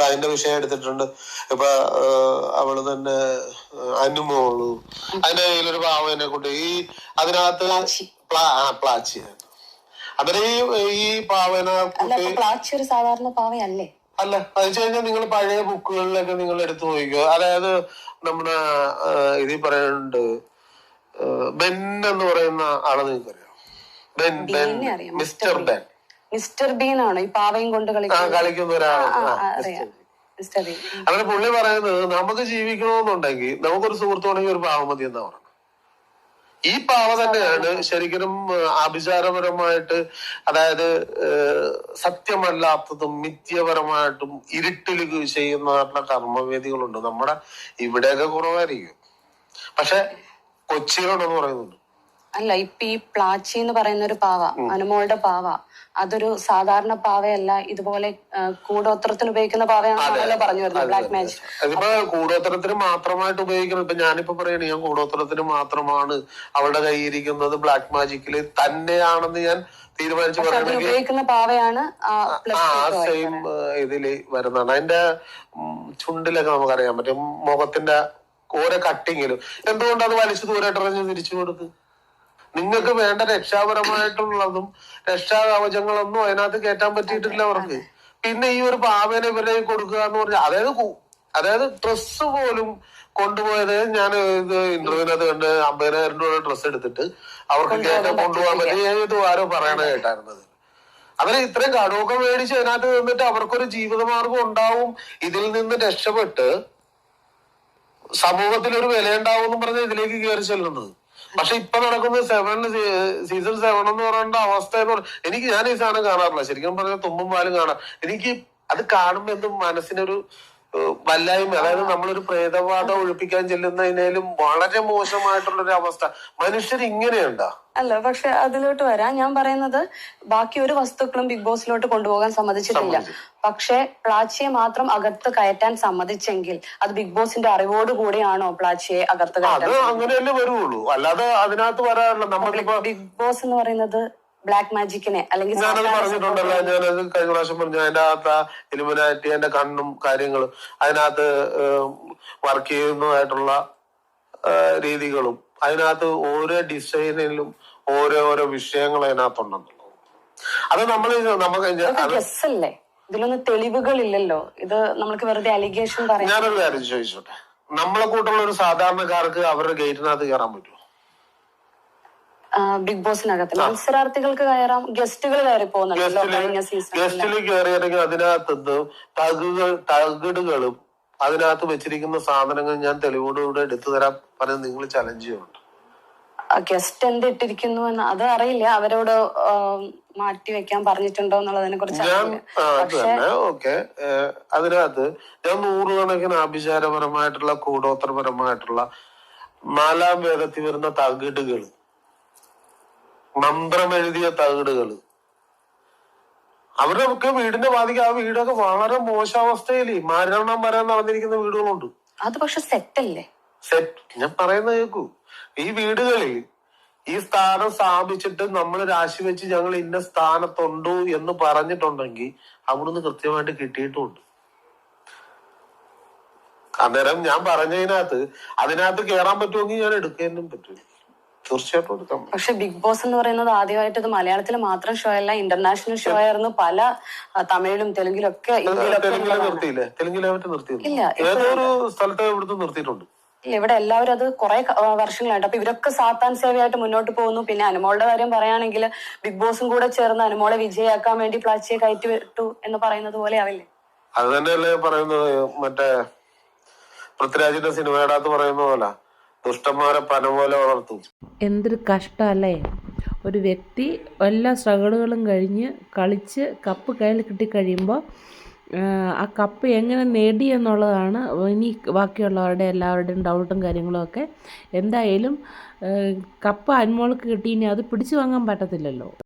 ഇപ്പൊ അതിന്റെ വിഷയം എടുത്തിട്ടുണ്ട്. ഇപ്പൊ അവൾ തന്നെ അനുമോളു. അതിന്റെ കയ്യിലൊരു പാവനെ കൊണ്ട് ഈ അതിനകത്ത് പ്ലാച്ചി. അതിന് ഈ പാവന അല്ല പ്ലാച്ചി ഒരു സാധാരണ പാവയല്ലേ? അല്ല അത് വെച്ച് കഴിഞ്ഞാൽ നിങ്ങൾ പഴയ ബുക്കുകളിലൊക്കെ നിങ്ങൾ എടുത്തു നോക്കിക്കോ. അതായത് നമ്മുടെ ഇതിൽ പറയുന്നുണ്ട് ബെൻ എന്ന് പറയുന്ന ആളെ നിങ്ങൾക്കറിയാം? Ben Ben mister Ben. Mister Bean ആണോ? ഈ പാവയും കൊണ്ട് കളിക്കുന്ന അങ്ങനെ പുള്ളി പറയുന്നത് നമുക്ക് ജീവിക്കണമെന്നുണ്ടെങ്കിൽ നമുക്കൊരു സുഹൃത്തുണ്ടെങ്കിൽ ഒരു പാവം മതി എന്നാ പറയുന്നത് ഈ പാവ തന്നെയാണ് ശരിക്കും ആഭിചാരപരമായിട്ട് അതായത് സത്യമല്ലാത്തതും മിഥ്യപരമായിട്ടും ഇരുട്ടിൽ ചെയ്യുന്ന കർമ്മവേദികളുണ്ട്. നമ്മുടെ ഇവിടെയൊക്കെ കുറവായിരിക്കും. പക്ഷെ കൊച്ചിയിലുണ്ടെന്ന് പറയുന്നുണ്ട്. അല്ല ഇപ്പൊ ഈ പ്ലാച്ചി എന്ന് പറയുന്ന ഒരു പാവ അനുമോളുടെ പാവ അതൊരു സാധാരണ പാവയല്ല ഇതുപോലെ കൂടോത്രത്തിൽ കൂടോത്രത്തിന് ഉപയോഗിക്കുന്ന പാവയാണെന്നാണല്ലോ പറഞ്ഞു വരുന്നത് ബ്ലാക്ക് മാജിക് അതിപ്പോ കൂടോത്രത്തിന് മാത്രമായിട്ട് ഉപയോഗിക്കണം. ഇപ്പൊ ഞാനിപ്പോ പറയണ ഞാൻ കൂടോത്രത്തിന് മാത്രമാണ് അവളുടെ കയ്യിരിക്കുന്നത് ബ്ലാക്ക് മാജിക്കിൽ തന്നെയാണെന്ന് ഞാൻ തീരുമാനിച്ചു ഉപയോഗിക്കുന്ന പാവയാണ് ആ സെയിം ഇതിൽ വരുന്നതാണ്. അതിന്റെ ചുണ്ടിലൊക്കെ നമുക്കറിയാൻ പറ്റും. മുഖത്തിന്റെ ഓരോ കട്ടിങ്ങിലും എന്തുകൊണ്ട് അത് വലിച്ചു ദൂരട്ടെറിഞ്ഞ് തിരിച്ചു കൊടുക്ക്? നിങ്ങൾക്ക് വേണ്ട രക്ഷാപരമായിട്ടുള്ളതും രക്ഷാകവചങ്ങളൊന്നും അതിനകത്ത് കയറ്റാൻ പറ്റിയിട്ടില്ല അവർക്ക്. പിന്നെ ഈ ഒരു പാവേനെ ഇവരെ കൊടുക്കുക എന്ന് പറഞ്ഞാൽ അതായത് അതായത് ഡ്രസ്സ് പോലും കൊണ്ടുപോയത് ഞാൻ ഇത് ഇന്റർവ്യൂവിനകത്ത് കണ്ട് അമ്പതിനായിരം രൂപ ഡ്രസ്സ് എടുത്തിട്ട് അവർക്ക് കയറ്റാൻ കൊണ്ടുപോകാൻ പറ്റി ഇത് ആരോ പറയണ കേട്ടായിരുന്നത്. അവർ ഇത്രയും കടമൊക്കെ മേടിച്ച് അതിനകത്ത് നിന്നിട്ട് അവർക്കൊരു ജീവിതമാർഗം ഉണ്ടാവും. ഇതിൽ നിന്ന് രക്ഷപ്പെട്ട് സമൂഹത്തിൽ ഒരു വില ഉണ്ടാവും എന്ന് പറഞ്ഞ് ഇതിലേക്ക് കയറി ചെല്ലുന്നത്. പക്ഷെ ഇപ്പൊ നടക്കുന്ന സെവൻ സീസൺ സെവൻ എന്ന് പറയേണ്ട അവസ്ഥ എനിക്ക് ഞാൻ ഈ സാധനം കാണാറില്ല. ശരിക്കും പറഞ്ഞാൽ തുമ്പും പാലും കാണാം. എനിക്ക് അത് കാണുമ്പോ എന്തും മനസ്സിനൊരു വല്ലായ്മ അതായത് നമ്മളൊരു പ്രേതബാധ ഒഴിപ്പിക്കാൻ ചെല്ലുന്നതിനേലും വളരെ മോശമായിട്ടുള്ള ഒരു അവസ്ഥ. മനുഷ്യർ ഇങ്ങനെയുണ്ടാ? അല്ല പക്ഷെ അതിലോട്ട് വരാം. ഞാൻ പറയുന്നത് ബാക്കി ഒരു വസ്തുക്കളും ബിഗ് ബോസിലോട്ട് കൊണ്ടുപോകാൻ സമ്മതിച്ചിട്ടില്ല. പക്ഷെ പ്ലാച്ചിയെ മാത്രം അകത്ത് കയറ്റാൻ സമ്മതിച്ചെങ്കിൽ അത് ബിഗ് ബോസിന്റെ അറിവോട് കൂടിയാണോ പ്ലാച്ചിയെ അകത്ത് കയറ്റാൻ അങ്ങനെയല്ലേ വരുള്ളൂ അല്ലാതെ അതിനകത്ത് ബിഗ് ബോസ് എന്ന് പറയുന്നത് ബ്ലാക്ക് മാജിക്കിനെ അല്ലെങ്കിൽ ഞാനത് പറഞ്ഞിട്ടുണ്ടല്ലോ ഞാനത് കഴിഞ്ഞ പ്രാവശ്യം പറഞ്ഞു അതിന്റെ അകത്ത് ഇലുമിനാറ്റി കണ്ണും കാര്യങ്ങളും അതിനകത്ത് വർക്ക് ചെയ്യുന്നതായിട്ടുള്ള രീതികളും അതിനകത്ത് ഓരോ ഡിസൈനിലും ഓരോ വിഷയങ്ങൾ അതിനകത്തുണ്ടെന്നുള്ളത്. അത് നമ്മൾ നമുക്ക് അല്ലേ ഇതിലൊന്നും തെളിവുകളില്ലല്ലോ. ഇത് നമ്മൾക്ക് വെറുതെ അലിഗേഷൻ പറയാം ഞാനൊരു കാര്യം ചോദിച്ചോട്ടെ? നമ്മളെ കൂട്ടുള്ള ഒരു സാധാരണക്കാർക്ക് അവരുടെ ഗേറ്റിനകത്ത് കയറാൻ പറ്റുമോ? ബിഗ് ബോസിനകത്ത്. മത്സരാർത്ഥികൾക്ക് കയറാം ഗസ്റ്റുകൾ കയറി പോകുന്നുണ്ടല്ലോ കഴിഞ്ഞ സീസണിൽ ഗസ്റ്റിൽ കയറിയിറങ്ങി അതിനകത്ത് തകുകൾ തകിടുകളും അതിനകത്ത് വെച്ചിരിക്കുന്ന സാധനങ്ങൾ ഞാൻ തെളിവോടുകൂടെ എടുത്തു തരാൻ പറഞ്ഞ് നിങ്ങൾ ചലഞ്ച് ചെയ്യുന്നുണ്ട്. ഗസ്റ്റ് എന്ത് ഇട്ടിരിക്കുന്നു എന്ന് അത് അറിയില്ല. അവരോട് ആ, മാറ്റി വെക്കാൻ പറഞ്ഞിട്ടുണ്ടോ എന്നുള്ളതിനെ കുറിച്ച് ഞാൻ അറിയില്ല. ആ, അത് തന്നെ. ഓക്കെ. അതിനകത്ത് ഞാൻ നൂറുകണക്കിന് ആഭിചാരപരമായിട്ടുള്ള കൂടോത്രപരമായിട്ടുള്ള നാലാം വേദത്തിൽ വരുന്ന തകിടുകൾ മന്ത്രമെഴുതിയ തകിടുകൾ അവരുടെ ഒക്കെ വീടിന്റെ വാതിക്ക് ആ വീടൊക്കെ വളരെ മോശാവസ്ഥയിൽ മരണം വരാൻ നടന്നിരിക്കുന്ന വീടുകളുണ്ട്. അത് പക്ഷെ സെറ്റ് അല്ലേ സെറ്റ്. ഞാൻ പറയുന്നത് കേൾക്കൂ ഈ വീടുകളിൽ ഈ സ്ഥാനം സ്ഥാപിച്ചിട്ട് നമ്മൾ രാശി വെച്ച് ഞങ്ങൾ ഇന്ന സ്ഥാനത്തുണ്ടു എന്ന് പറഞ്ഞിട്ടുണ്ടെങ്കിൽ അവിടുന്ന് കൃത്യമായിട്ട് കിട്ടിയിട്ടുണ്ട് അന്നേരം ഞാൻ പറഞ്ഞതിനകത്ത് അതിനകത്ത് കേറാൻ പറ്റുമെങ്കിൽ ഞാൻ എടുക്കാനും പറ്റും. തീർച്ചയായിട്ടും എടുക്കാം. പക്ഷെ ബിഗ് ബോസ് എന്ന് പറയുന്നത് ആദ്യമായിട്ട് ഇത് മലയാളത്തിൽ മാത്രം ഷോ അല്ല ഇന്റർനാഷണൽ ഷോ ആയിരുന്നു. പല തമിഴിലും തെലുങ്കിലും ഒക്കെ തെലുങ്കിലെ ഉള്ളതാണ്. നിർത്തിയില്ലേ? തെലുങ്കിലെ മറ്റേ നിർത്തിയില്ല ഇല്ല, ഏതോ ഇവിടുത്തെ നിർത്തിയിട്ടുണ്ട്? ഇവിടെ എല്ലാവരും അത് കുറെ വർഷങ്ങളായിട്ട്. അപ്പൊ ഇവരൊക്കെ സാത്താൻ സേവയായിട്ട് മുന്നോട്ട് പോകുന്നു. പിന്നെ അനുമോളുടെ കാര്യം പറയുകയാണെങ്കിൽ ബിഗ് ബോസും കൂടെ ചേർന്ന് അനുമോളെ വിജയാക്കാൻ വേണ്ടി പ്ലാച്ചിയെ കയറ്റി വിട്ടു എന്ന് പറയുന്നത് പോലെ ആവില്ലേ? അത് തന്നെയല്ലേ പറയുന്നത് മറ്റേ പൃഥ്വിരാജിന്റെ സിനിമയുടെ അകത്ത് പറയുന്ന പോലെ. ദുഷ്ടന്മാരെ പന പോലെ വളർത്തും. എന്തൊരു കഷ്ടമല്ലേ? ഒരു വ്യക്തി എല്ലാ സ്ട്രഗിളുകളും കഴിഞ്ഞ് കളിച്ച് കപ്പ് കയ്യിൽ കിട്ടിക്കഴിയുമ്പോൾ ആ കപ്പ് എങ്ങനെ നേടി എന്നുള്ളതാണ് ഇനി ബാക്കിയുള്ളവരുടെ എല്ലാവരുടെയും ഡൗട്ടും കാര്യങ്ങളും ഒക്കെ. എന്തായാലും കപ്പ് അന്മോൾക്ക് കിട്ടി ഇനി അത് പിടിച്ചു വാങ്ങാൻ പറ്റത്തില്ലല്ലോ.